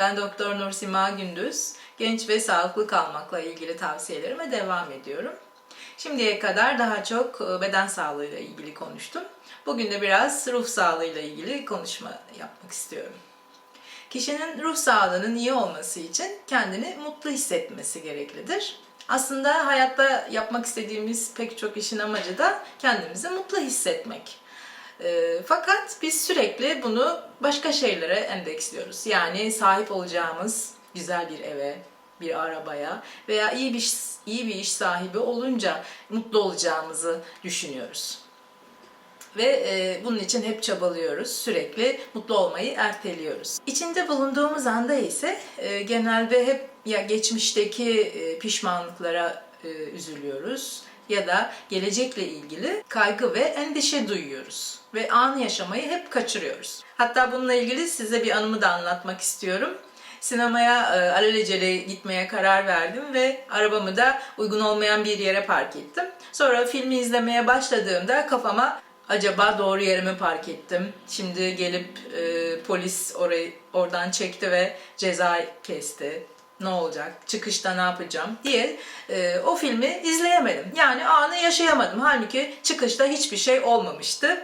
Ben Doktor Nursima Gündüz. Genç ve sağlıklı kalmakla ilgili tavsiyelerime devam ediyorum. Şimdiye kadar daha çok e, beden sağlığıyla ilgili konuştum. Bugün de biraz ruh sağlığıyla ilgili konuşma yapmak istiyorum. Kişinin ruh sağlığının iyi olması için kendini mutlu hissetmesi gereklidir. Aslında hayatta yapmak istediğimiz pek çok işin amacı da kendimizi mutlu hissetmek. E, fakat biz sürekli bunu başka şeylere endeksliyoruz. Yani sahip olacağımız güzel bir eve, bir arabaya veya iyi bir iyi bir iş sahibi olunca mutlu olacağımızı düşünüyoruz. Ve e, bunun için hep çabalıyoruz. Sürekli mutlu olmayı erteliyoruz. İçinde bulunduğumuz anda ise e, genelde hep ya geçmişteki e, pişmanlıklara e, üzülüyoruz ya da gelecekle ilgili kaygı ve endişe duyuyoruz ve anı yaşamayı hep kaçırıyoruz. Hatta bununla ilgili size bir anımı da anlatmak istiyorum. Sinemaya e, alelacele gitmeye karar verdim ve arabamı da uygun olmayan bir yere park ettim. Sonra filmi izlemeye başladığımda kafama acaba doğru yere mi park ettim? Şimdi gelip e, polis orayı oradan çekti ve ceza kesti. Ne olacak? Çıkışta ne yapacağım diye e, o filmi izleyemedim. Yani anı yaşayamadım. Halbuki çıkışta hiçbir şey olmamıştı.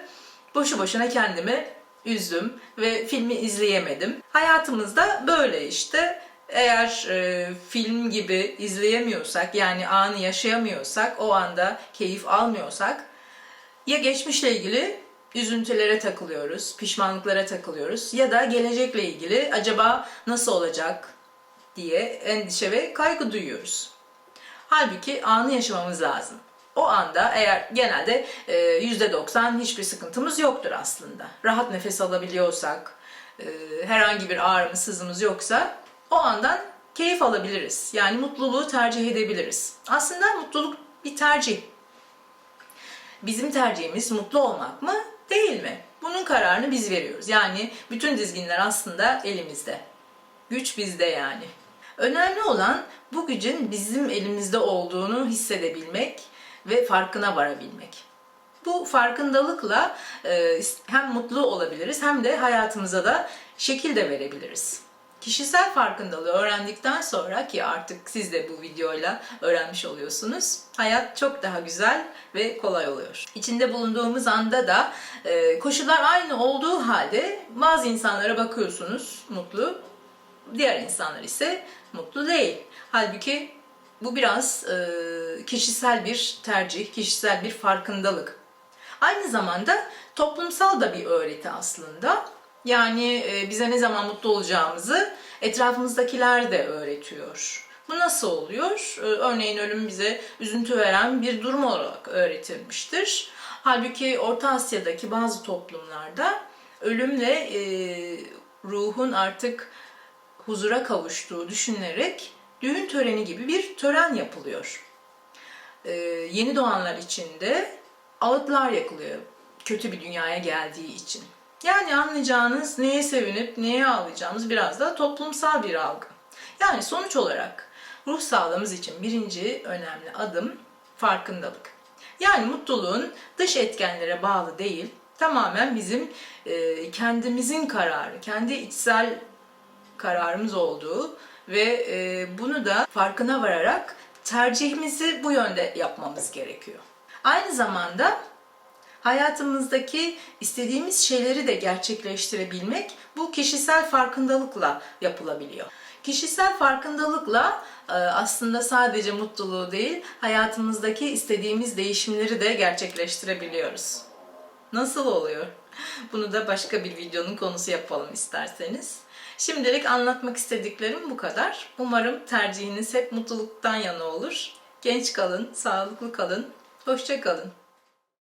Boşu boşuna kendimi üzdüm ve filmi izleyemedim. Hayatımızda böyle işte. Eğer e, film gibi izleyemiyorsak yani anı yaşayamıyorsak, o anda keyif almıyorsak ya geçmişle ilgili üzüntülere takılıyoruz, pişmanlıklara takılıyoruz ya da gelecekle ilgili acaba nasıl olacak diye endişe ve kaygı duyuyoruz. Halbuki anı yaşamamız lazım. O anda eğer genelde e, %90 hiçbir sıkıntımız yoktur aslında. Rahat nefes alabiliyorsak, e, herhangi bir ağrımız, sızımız yoksa o andan keyif alabiliriz. Yani mutluluğu tercih edebiliriz. Aslında mutluluk bir tercih. Bizim tercihimiz mutlu olmak mı, değil mi? Bunun kararını biz veriyoruz. Yani bütün dizginler aslında elimizde. Güç bizde yani. Önemli olan bu gücün bizim elimizde olduğunu hissedebilmek ve farkına varabilmek. Bu farkındalıkla e, hem mutlu olabiliriz hem de hayatımıza da şekil de verebiliriz. Kişisel farkındalığı öğrendikten sonra ki artık siz de bu videoyla öğrenmiş oluyorsunuz. Hayat çok daha güzel ve kolay oluyor. İçinde bulunduğumuz anda da e, koşullar aynı olduğu halde bazı insanlara bakıyorsunuz mutlu, diğer insanlar ise mutlu değil. Halbuki bu biraz e, kişisel bir tercih, kişisel bir farkındalık. Aynı zamanda toplumsal da bir öğreti aslında. Yani e, bize ne zaman mutlu olacağımızı etrafımızdakiler de öğretiyor. Bu nasıl oluyor? E, örneğin ölüm bize üzüntü veren bir durum olarak öğretilmiştir. Halbuki Orta Asya'daki bazı toplumlarda ölümle e, ruhun artık huzura kavuştuğu düşünülerek düğün töreni gibi bir tören yapılıyor. Ee, yeni doğanlar için de ağıtlar yakılıyor kötü bir dünyaya geldiği için. Yani anlayacağınız neye sevinip neye ağlayacağımız biraz da toplumsal bir algı. Yani sonuç olarak ruh sağlığımız için birinci önemli adım farkındalık. Yani mutluluğun dış etkenlere bağlı değil, tamamen bizim e, kendimizin kararı, kendi içsel kararımız olduğu ve e, bunu da farkına vararak tercihimizi bu yönde yapmamız gerekiyor. Aynı zamanda hayatımızdaki istediğimiz şeyleri de gerçekleştirebilmek bu kişisel farkındalıkla yapılabiliyor. Kişisel farkındalıkla e, aslında sadece mutluluğu değil, hayatımızdaki istediğimiz değişimleri de gerçekleştirebiliyoruz. Nasıl oluyor? Bunu da başka bir videonun konusu yapalım isterseniz. Şimdilik anlatmak istediklerim bu kadar. Umarım tercihiniz hep mutluluktan yana olur. Genç kalın, sağlıklı kalın, hoşça kalın.